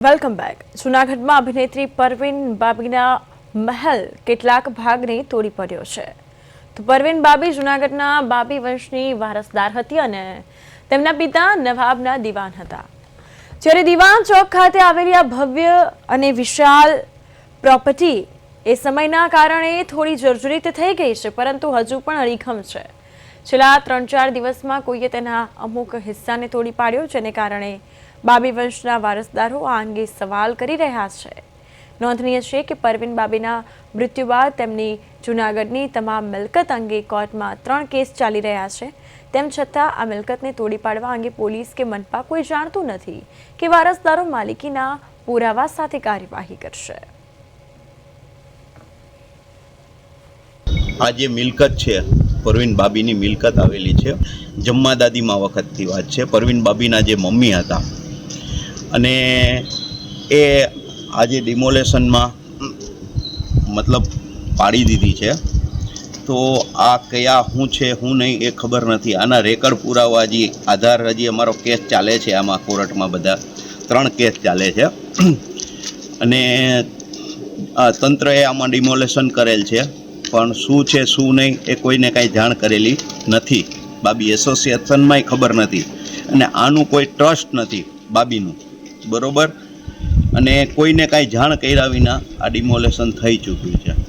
Welcome back જૂનાગઢમાં અભિનેત્રી પરવીન બાબીના મહેલ કેટલાક ભાગને તોડી પડ્યો છે. તો પરવીન બાબી જૂનાગઢના બાબી વંશની વારસદાર હતી અને તેમના પિતા નવાબના દિવાન હતા. જ્યારે દિવાન ચોક ખાતે આવેલી આ ભવ્ય અને વિશાળ પ્રોપર્ટી એ સમયના કારણે થોડી જર્જરિત થઈ ગઈ છે, પરંતુ હજુ પણ અડીખમ છે. છેલ્લા ત્રણ ચાર દિવસમાં કોઈએ તેના અમુક હિસ્સાને તોડી પાડ્યો જેને કારણે બાબી વંશના વારસદારો આ અંગે સવાલ કરી રહ્યા છે. નોંધનીય છે કે પરવીન બાબીના મૃત્યુ બાદ તેમની જૂનાગઢની તમામ મિલકત અંગે કોર્ટમાં ત્રણ કેસ ચાલી રહ્યા છે. તેમ છતાં આ મિલકતને તોડી પાડવા અંગે પોલીસ કે મનપા કોઈ જાણતું નથી કે વારસદારો માલિકીના પુરાવા સાથે કાર્યવાહી કરશે. આ જે મિલકત છે પરવીન બાબીની મિલકત આવેલી છે. જમ્મા દાદીમાં વખતથી વાત છે. પરવીન બાબીના જે મમ્મી હતા. અને એ આજે ડિમોલેશનમાં મતલબ પાડી દીધી છે. તો આ કયા શું છે, હું નહીં એ ખબર નથી. આના રેકર્ડ પુરાવા હજી, આધાર હજી અમારો કેસ ચાલે છે આમાં કોર્ટમાં બધા. ત્રણ કેસ ચાલે છે. અને તંત્રએ આમાં ડિમોલેશન કરેલ છે. પણ શું છે, શું નહીં, એ કોઈને કાંઈ જાણ કરેલી નથી. બાબી એસોસિએશનમાંય ખબર નથી અને આનું કોઈ ટ્રસ્ટ નથી બાબીનું. બરોબર? અને કોઈને કાંઈ જાણ કર્યા વિના આ ડિમોલેશન થઈ ચૂક્યું છે.